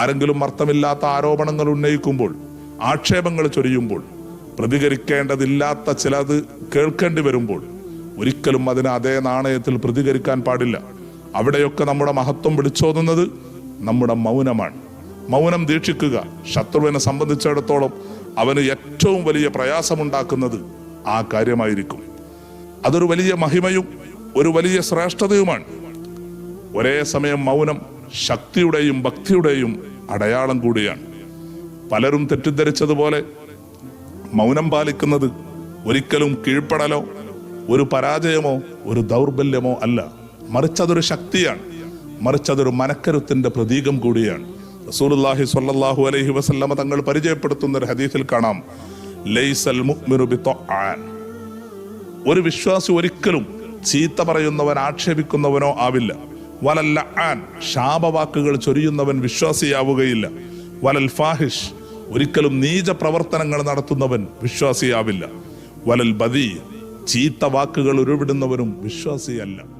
ആരെങ്കിലും അർത്ഥമില്ലാത്ത ആരോപണങ്ങൾ ഉന്നയിക്കുമ്പോൾ ആക്ഷേപങ്ങൾ ചൊരിയുമ്പോൾ പ്രതികരിക്കേണ്ടതില്ലാത്ത ചിലത് കേൾക്കേണ്ടി വരുമ്പോൾ ഒരിക്കലും അതിന് അതേ നാണയത്തിൽ പ്രതികരിക്കാൻ പാടില്ല. അവിടെയൊക്കെ നമ്മുടെ മഹത്വം വിളിച്ചോതുന്നത് നമ്മുടെ മൗനമാണ്. മൗനം ദീക്ഷിക്കുക ശത്രുവിനെ സംബന്ധിച്ചിടത്തോളം അവന് ഏറ്റവും വലിയ പ്രയാസമുണ്ടാക്കുന്നത് ആ കാര്യമായിരിക്കും. അതൊരു വലിയ മഹിമയും ഒരു വലിയ ശ്രേഷ്ഠതയുമാണ്. ഒരേ സമയം മൗനം ശക്തിയുടെയും ഭക്തിയുടെയും അടയാളം കൂടിയാണ്. പലരും തെറ്റിദ്ധരിച്ചതുപോലെ മൗനം പാലിക്കുന്നത് ഒരിക്കലും കീഴ്പ്പെടലോ ഒരു പരാജയമോ ഒരു ദൗർബല്യമോ അല്ല. മറിച്ചതൊരു ശക്തിയാണ്. മറിച്ചതൊരു മനക്കരുത്തിന്റെ പ്രതീകം കൂടിയാണ്. റസൂലുള്ളാഹി സ്വല്ലല്ലാഹു അലൈഹി വസല്ലമ തങ്ങൾ പരിചയപ്പെടുത്തുന്ന ഒരു ഹദീസിൽ കാണാം. ലൈസൽ മുഅ്മിനു ഒരു വിശ്വാസി ഒരിക്കലും ചീത്ത പറയുന്നവൻ ആക്ഷേപിക്കുന്നവനോ ആവില്ല. വലൽ ആൻ ശാപവാക്കുകൾ ചൊരിയുന്നവൻ വിശ്വാസിയാവുകയില്ല. വലൽ ഫാഹിഷ് ഒരിക്കലും നീച പ്രവർത്തനങ്ങൾ നടത്തുന്നവൻ വിശ്വാസിയാവില്ല. വലൽ ബദി ചീത്ത വാക്കുകൾ ഉരുവിടുന്നവനും വിശ്വാസിയല്ല.